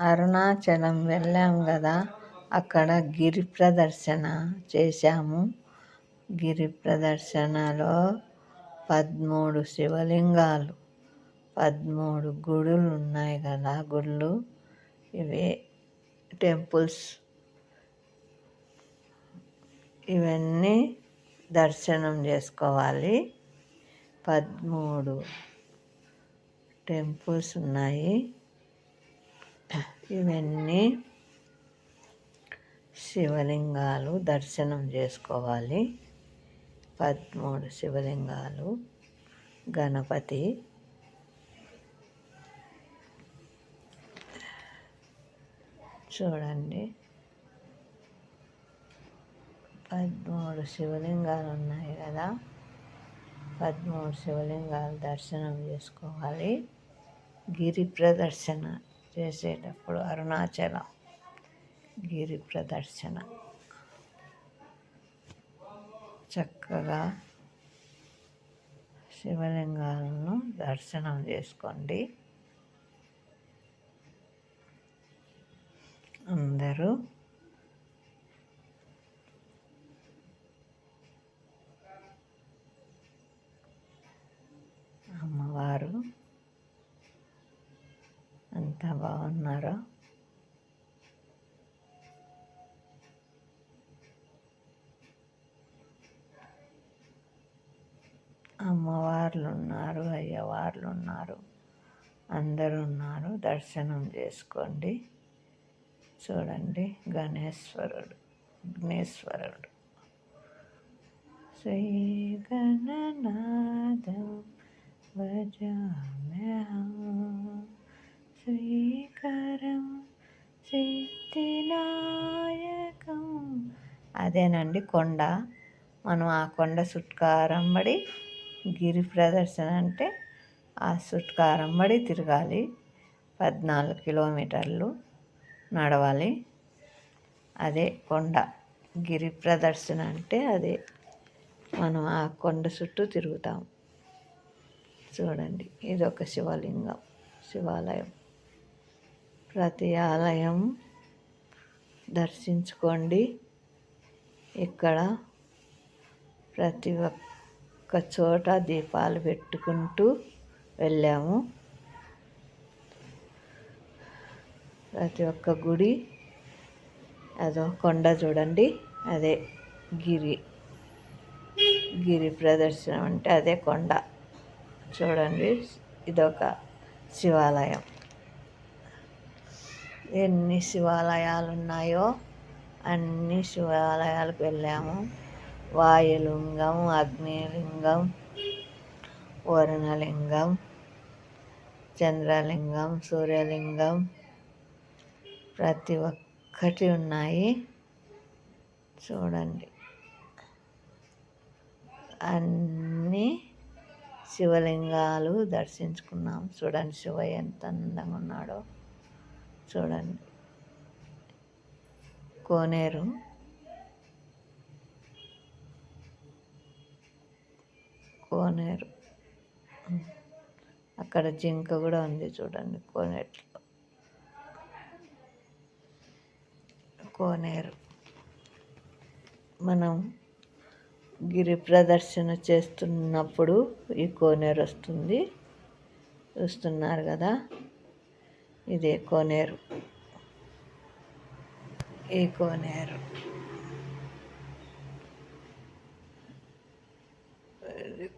అరుణాచలం వెళ్ళాం కదా అక్కడ గిరి ప్రదర్శన చేశాము. గిరి ప్రదర్శనలో పదమూడు శివలింగాలు పదమూడు గుడులు ఉన్నాయి కదా గుళ్ళు. ఇవి టెంపుల్స్. ఇవన్నీ దర్శనం చేసుకోవాలి. పదమూడు టెంపుల్స్ ఉన్నాయి. ఇవన్నీ శివలింగాలు దర్శనం చేసుకోవాలి. పదమూడు శివలింగాలు గణపతి. చూడండి. పదమూడు శివలింగాలు ఉన్నాయి కదా. పదమూడు శివలింగాలు దర్శనం చేసుకోవాలి. గిరి ప్రదర్శన చేసేటప్పుడు అరుణాచలం గిరి ప్రదర్శన. చక్కగా శివలింగాలను దర్శనం చేసుకోండి. అందరూ అమ్మవారు అంతా బాగున్నారా? అమ్మవార్లు ఉన్నారు అయ్యవార్లు ఉన్నారు అందరూ ఉన్నారు దర్శనం చేసుకోండి. చూడండి గణేశ్వరుడు విఘ్నేశ్వరుడు. శ్రీ గణనాథం భజామ్యహం. శ్రీకరం సిద్ధినాయకం అదేనండి కొండ. మనం ఆ కొండ సుట్కారంబడి గిరి ప్రదర్శన అంటే ఆ సుట్కారంబడి తిరగాలి. పద్నాలుగు కిలోమీటర్లు నడవాలి. అదే కొండ. గిరి ప్రదర్శన అంటే అదే. మనం ఆ కొండ చుట్టూ తిరుగుతాం. చూడండి. ఇది ఒక శివలింగం శివాలయం. ప్రతి ఆలయం దర్శించుకోండి. ఇక్కడ ప్రతి ఒక్క చోట దీపాలు పెట్టుకుంటూ వెళ్ళాము. ప్రతి ఒక్క గుడి అదో కొండ చూడండి అదే గిరి గిరి ప్రదర్శనం అంటే అదే కొండ. చూడండి ఇదొక శివాలయం. ఎన్ని శివాలయాలు ఉన్నాయో అన్ని శివాలయాలకు వెళ్ళాము. వాయులింగం అగ్నిలింగం వరుణలింగం చంద్రలింగం సూర్యలింగం ప్రతి ఒక్కటి ఉన్నాయి. చూడండి. అన్నీ శివలింగాలు దర్శించుకున్నాం. చూడండి శివ ఎంత అందంగా ఉన్నాడో. చూడండి. కోనేరు. కోనేరు. అక్కడ జింక కూడా ఉంది చూడండి కోనేట్లో కోనేరు. మనం గిరి ప్రదర్శన చేస్తున్నప్పుడు ఈ కోనేరు వస్తుంది. చూస్తున్నారు కదా. ఇదే కోనేరు. ఈ కోనేరు.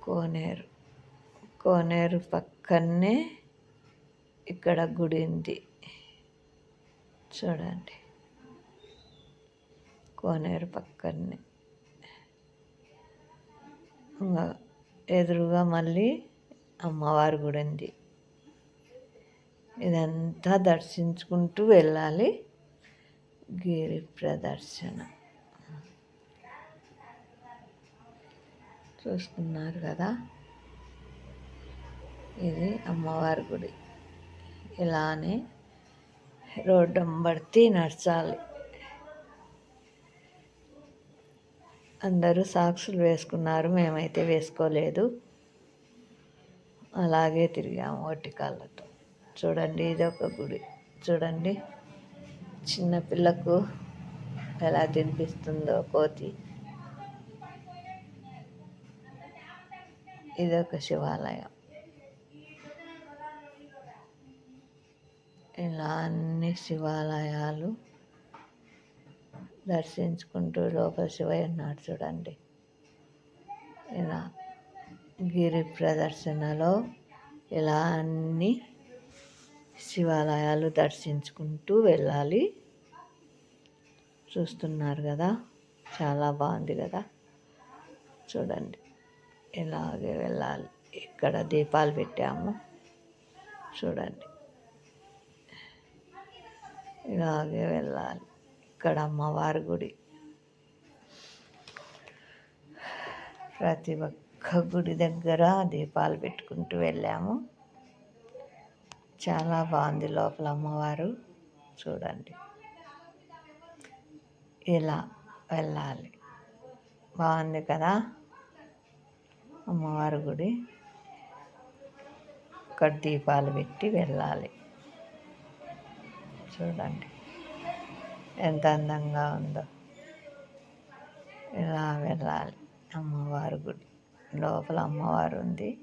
కోనేరు. కోనేరు పక్కనే ఇక్కడ గుడి ఉంది. చూడండి. కోనేరు పక్కనే ఎదురుగా మళ్ళీ అమ్మవారి గుడి ఉంది. ఇదంతా దర్శించుకుంటూ వెళ్ళాలి. గిరి ప్రదర్శన. చూస్తున్నారు కదా? ఇది అమ్మవారి గుడి. ఇలానే రోడ్డు అంబడితే నడచాలి. అందరూ సాక్సులు వేసుకున్నారు. మేమైతే వేసుకోలేదు. అలాగే తిరిగాము ఒట్టి కాళ్ళతో. చూడండి ఇది ఒక గుడి. చూడండి చిన్న పిల్లకు ఎలా తినిపిస్తుందో కోతి. ఇదొక శివాలయం. ఇలా అన్ని శివాలయాలు దర్శించుకుంటూ లోపల శివయ్య ఉన్నాడు చూడండి. ఇలా గిరి ప్రదర్శనలో ఇలా అన్ని శివాలయాలు దర్శించుకుంటూ వెళ్ళాలి. చూస్తున్నారు కదా చాలా బాగుంది కదా. చూడండి ఇలాగే వెళ్ళాలి. ఇక్కడ దీపాలు పెట్టాము? చూడండి ఇలాగే వెళ్ళాలి. ఇక్కడ అమ్మవారి గుడి. ప్రతి ఒక్క గుడి దగ్గర దీపాలు పెట్టుకుంటూ వెళ్ళాము. చాలా బాగుంది లోపల అమ్మవారు. చూడండి. ఇలా వెళ్ళాలి. బాగుంది కదా? అమ్మవారి గుడి. ఇక్కడ దీపాలు పెట్టి వెళ్ళాలి. చూడండి. ఎంత అందంగా ఉందో. ఇలా వెళ్ళాలి అమ్మవారి గుడి. లోపల అమ్మవారు ఉంది.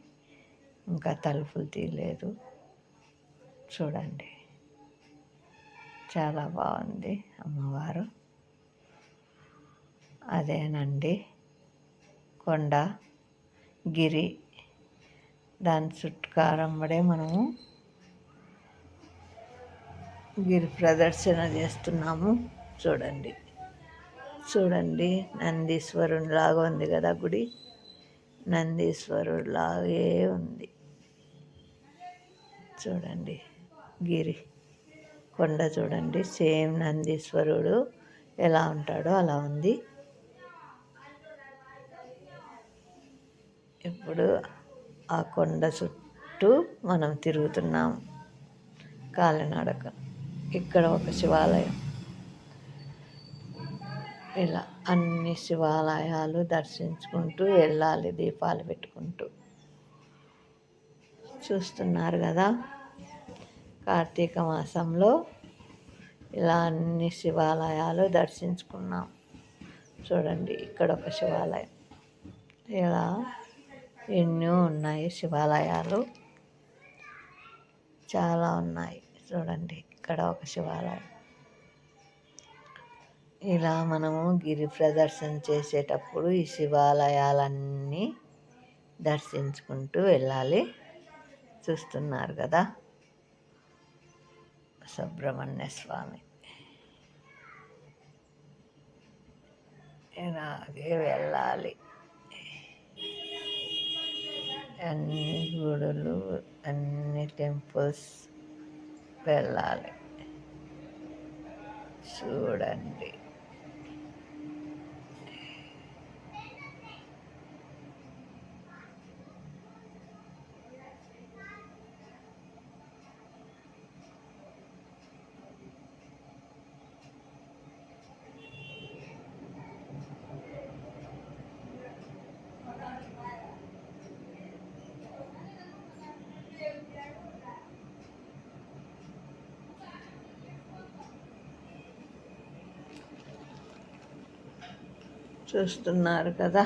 ఇంకా తలుపులు తీయలేదు. చూడండి. చాలా బాగుంది అమ్మవారు. అదేనండి. కొండ గిరి దాని చుట్టుకారంబడే మనము గిరి ప్రదర్శన చేస్తున్నాము. చూడండి. చూడండి నందీశ్వరునిలాగా ఉంది కదా గుడి. నందీశ్వరుడు లాగే ఉంది. చూడండి. గిరి కొండ చూడండి. సేమ్ నందీశ్వరుడు ఎలా ఉంటాడో అలా ఉంది. ఇప్పుడు ఆ కొండ చుట్టూ మనం తిరుగుతున్నాం. కాలినడక. ఇక్కడ ఒక శివాలయం. ఇలా అన్ని శివాలయాలు దర్శించుకుంటూ వెళ్ళాలి దీపాలు పెట్టుకుంటూ. చూస్తున్నారు కదా? కార్తీక మాసంలో ఇలా అన్ని శివాలయాలు దర్శించుకున్నాం. చూడండి ఇక్కడ ఒక శివాలయం. ఇలా ఎన్నో ఉన్నాయి శివాలయాలు. చాలా ఉన్నాయి. చూడండి ఇక్కడ ఒక శివాలయం. ఇలా మనము గిరి ప్రదర్శన చేసేటప్పుడు ఈ శివాలయాలన్నీ దర్శించుకుంటూ వెళ్ళాలి. చూస్తున్నారు కదా. సుబ్రహ్మణ్య స్వామి. ఇలాగే వెళ్ళాలి. అన్ని గుడులు అన్ని టెంపుల్స్ వెళ్ళాలి. చూడండి. చూస్తున్నారు కదా.